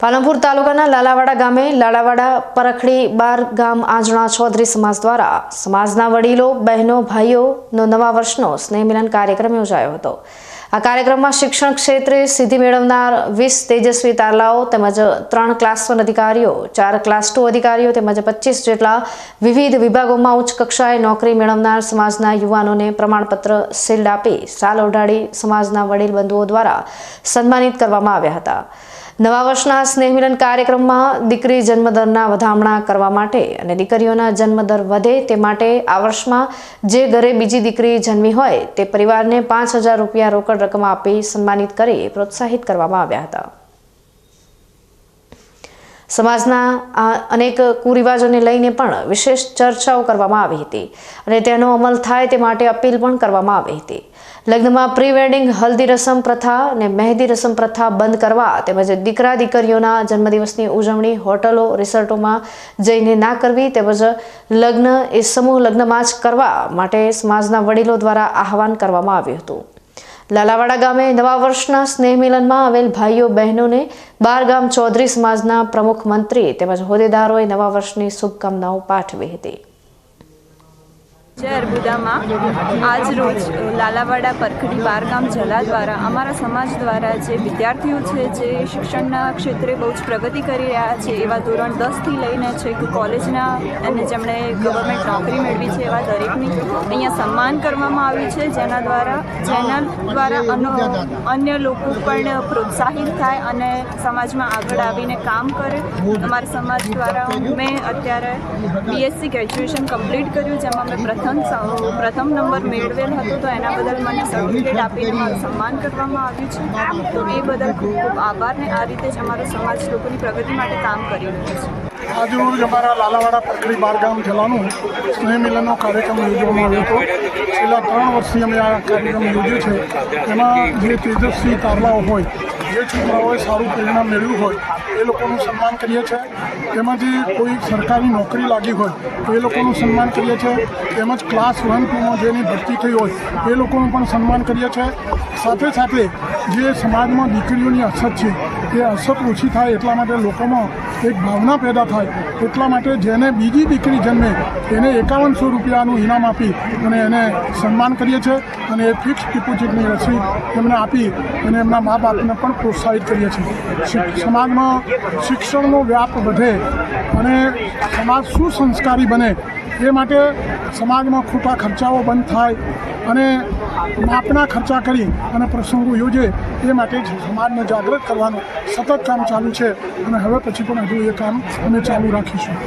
પાલનપુર તાલુકાના લાલાવાડા ગામે લાલાવાડા પરખડી બાર ગામ આંજણા ચૌધરી સમાજ દ્વારા સમાજના વડીલો, બહેનો, ભાઈઓનો નવા વર્ષનો સ્નેહ મિલન કાર્યક્રમ યોજાયો હતો. આ કાર્યક્રમમાં શિક્ષણ ક્ષેત્રે સિદ્ધિ મેળવનાર વીસ તેજસ્વી તારલાઓ તેમજ ત્રણ ક્લાસ વન અધિકારીઓ, ચાર ક્લાસ ટુ અધિકારીઓ તેમજ પચીસ જેટલા વિવિધ વિભાગોમાં ઉચ્ચ કક્ષાએ નોકરી મેળવનાર સમાજના યુવાનોને પ્રમાણપત્ર સીલ્ડ આપી સાલ ઓઢાડી સમાજના વડીલ બંધુઓ દ્વારા સન્માનિત કરવામાં આવ્યા હતા. નવા વર્ષના સ્નેહ મિલન કાર્યક્રમમાં દીકરી જન્મદરના વધામણા કરવા માટે અને દીકરીઓના જન્મદર વધે તે માટે આ વર્ષમાં જે ઘરે બીજી દીકરી જન્મી હોય તે પરિવારને પાંચ હજાર રૂપિયા રોકડ રકમ આપી સન્માનિત કરી પ્રોત્સાહિત કરવામાં આવ્યા હતા. સમાજના અનેક કુરિવાજોને લઈને પણ વિશેષ ચર્ચાઓ કરવામાં આવી હતી અને તેનો અમલ થાય તે માટે અપીલ પણ કરવામાં આવી હતી. લગ્નમાં પ્રી વેડિંગ હલ્દી રસમ પ્રથા અને મહેંદી રસમ પ્રથા બંધ કરવા તેમજ દીકરા દીકરીઓના જન્મદિવસની ઉજવણી હોટલો, રિસોર્ટોમાં જઈને ના કરવી તેમજ લગ્ન એ સમૂહ લગ્નમાં જ કરવા માટે સમાજના વડીલો દ્વારા આહવાન કરવામાં આવ્યું હતું. લાલાવાડા ગામે નવા વર્ષના સ્નેહ મિલનમાં આવેલ ભાઈઓ બહેનોને બાર ગામ ચૌધરી સમાજના પ્રમુખ મંત્રી તેમજ હોદ્દેદારોએ નવા વર્ષની શુભકામનાઓ પાઠવી હતી. જય અર્બુદામાં આજ રોજ લાલાવાડા પરખડી બારગામ જલા દ્વારા અમારા સમાજ દ્વારા જે વિદ્યાર્થીઓ છે, જે શિક્ષણના ક્ષેત્રે બહુ જ પ્રગતિ કરી રહ્યા છે, એવા ધોરણ દસથી લઈને છે કે કોલેજના અને જેમણે ગવર્મેન્ટ નોકરી મેળવી છે, એવા દરેકની અહીંયા સન્માન કરવામાં આવ્યું છે, જેના દ્વારા જેના દ્વારા અન્ય લોકો પણ પ્રોત્સાહિત થાય અને સમાજમાં આગળ આવીને કામ કરે. અમારા સમાજ દ્વારા મેં અત્યારે બીએસસી ગ્રેજ્યુએશન કમ્પ્લીટ કર્યું, જેમાં મેં પ્રથમ સ- પ્રથમ નંબર મેળવેલ હતો તો એના બદલ મને સર્ટિફિકેટ આપીને મારું સન્માન કરવામાં આવ્યું છે. તો એ બદલ ખૂબ ખૂબ આભાર ને આ રીતે જ અમારો સમાજ લોકોની પ્રગતિ માટે કામ કરી રહ્યો છે. આજરોજ અમારા લાલાવાડા પકડી બારગામ જિલ્લાનું સ્નેહમિલનનો કાર્યક્રમ યોજવામાં આવ્યો હતો. છેલ્લા ત્રણ વર્ષથી અમે આ કાર્યક્રમ યોજ્યો છે. એમાં જે તેજસ્વી તારલાઓ હોય જે છોકરાઓએ સારું પરિણામ મેળવ્યું હોય, એ લોકોનું સન્માન કરીએ છીએ. તેમાંથી કોઈ સરકારી નોકરી લાગી હોય, તો એ લોકોનું સન્માન કરીએ છીએ. તેમજ ક્લાસ વન ટુમાં જેની ભરતી થઈ હોય, એ લોકોનું પણ સન્માન કરીએ છીએ. સાથે સાથે જે સમાજમાં દીકરીઓની અછત છે એ અસર ઓછી થાય એટલા માટે લોકોમાં એક ભાવના પેદા થાય, એટલા માટે જેને બીજી દીકરી જન્મે એને એકાવનસો રૂપિયાનું ઇનામ આપી અને એને સન્માન કરીએ છીએ અને એ ફિક્સ ડિપોઝિટની રસી એમને આપી અને એમના મા બાપને પણ પ્રોત્સાહિત કરીએ છીએ. સમાજમાં શિક્ષણનો વ્યાપ વધે અને સમાજ સુસંસ્કારી બને, એ માટે સમાજમાં ખોટા ખર્ચાઓ બંધ થાય અને માપના ખર્ચા કરી અને પ્રસંગો યોજે એ માટે સમાજને જાગૃત કરવાનું સતત કામ ચાલુ છે. અને હવે પછી પણ હજુ એ કામ અમે ચાલુ રાખીશું.